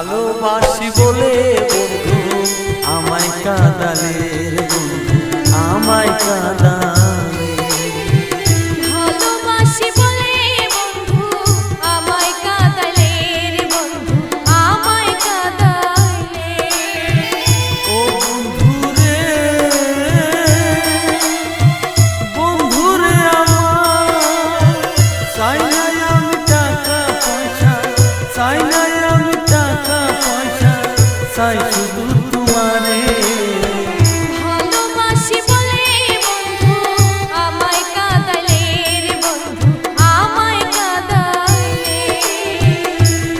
ভালোবাসি বলে বন্ধু আমায় কাদালে বন্ধু আমায় কাদা। টাকা পয়সা চাই শুধু তোমারে।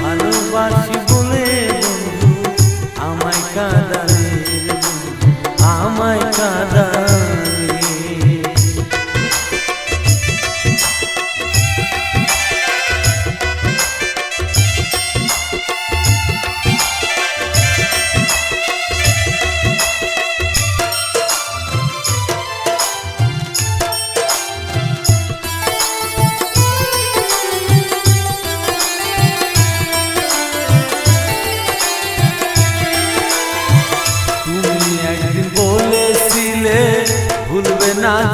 ভালোবাসি বলে বন্ধু আমায় কাদালে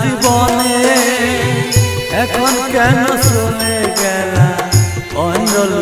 জীবনে এখন কেন শুনে গেলা? অঞ্জল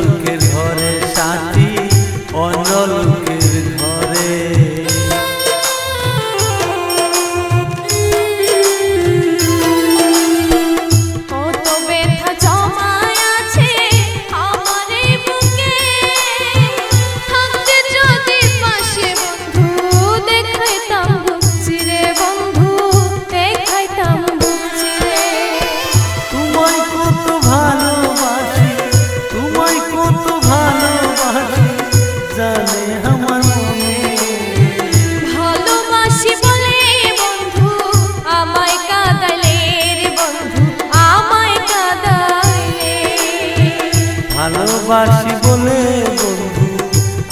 ভালোবাসি বলে বন্ধু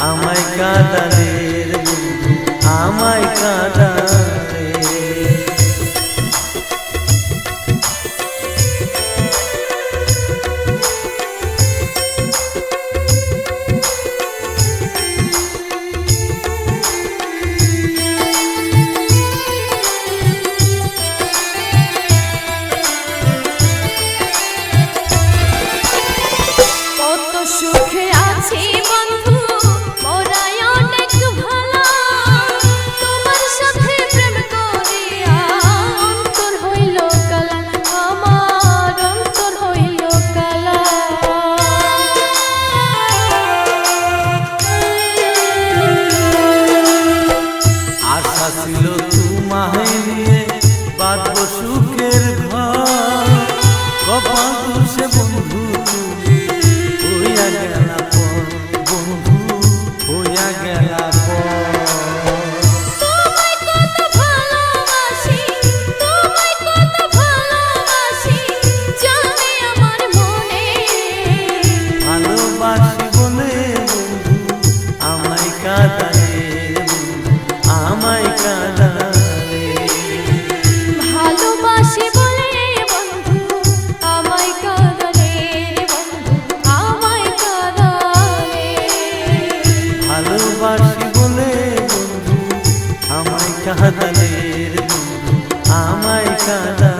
আমায় কাঁদান done. done.